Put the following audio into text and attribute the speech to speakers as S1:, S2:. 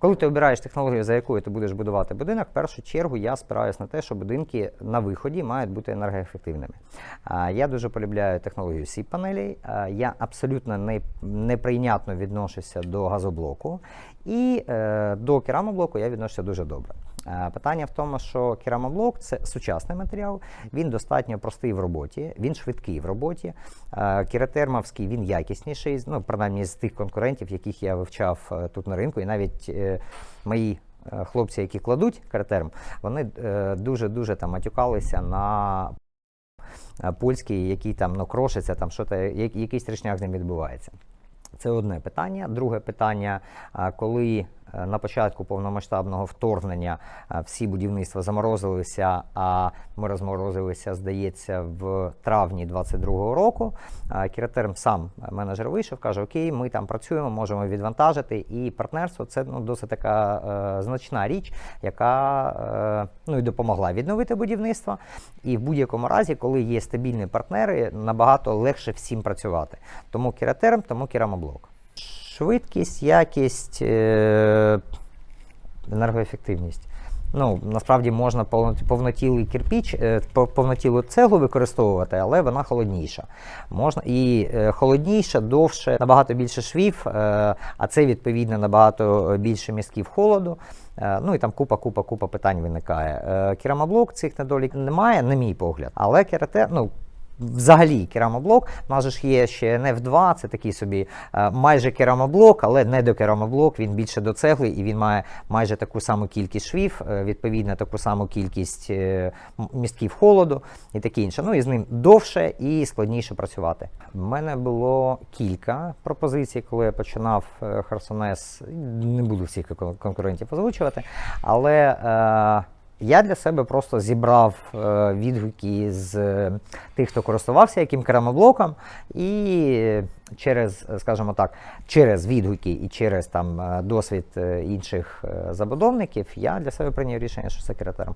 S1: Коли ти обираєш технологію, за якою ти будеш будувати будинок, в першу чергу я спираюсь на те, що будинки на виході мають бути енергоефективними. Я дуже полюбляю технологію сіп панелей. Я абсолютно неприйнятно відношуся до газоблоку, і е, до керамоблоку я відношуся дуже добре. Е, Питання в тому, що керамоблок це сучасний матеріал, він достатньо простий в роботі, він швидкий в роботі. Е, Кератермовський він якісніший, ну принаймні з тих конкурентів, яких я вивчав е, тут на ринку, і навіть мої. Хлопці, які кладуть картерм, вони дуже-дуже там матюкалися на польський, який там ну, крошиться, там що якийсь трішняк з ним відбувається. Це одне питання. Друге питання, коли на початку повномасштабного вторгнення всі будівництва заморозилися, а ми розморозилися, здається, в травні 22-го року. Кіратерм сам е, менеджер вийшов, каже: Окей, ми там працюємо, можемо відвантажити. І партнерство це ну, досить така е, значна річ, яка е, ну, і допомогла відновити будівництво. І в будь-якому разі, коли є стабільні партнери, набагато легше всім працювати. Тому Кіратерм, тому Керамоблок. Швидкість, якість, е, енергоефективність. Ну, насправді можна повнотілий кирпіч, е, повнотілу цеглу використовувати, але вона холодніша. Можна і е, холодніша, довше, набагато більше швів, а це відповідно набагато більше містків холоду. Ну і там купа, купа, купа питань виникає. Керамоблок цих недоліків немає, на мій погляд. Але керате, ну. Взагалі, керамоблок, у нас ж є ще NF2, це такий собі е, майже керамоблок, але не до керамоблок, він більше до цегли і він має майже таку саму кількість швів, е, відповідно таку саму кількість е, містків холоду і таке інше. Ну і з ним довше і складніше працювати. У мене було кілька пропозицій, коли я починав Херсонес. Не буду всіх конкурентів озвучувати, але. Я для себе просто зібрав е, відгуки з е, тих, хто користувався яким керамоблоком, і через, скажімо так, через відгуки і через там е, досвід е, інших е, забудовників я для себе прийняв рішення, що це кератером.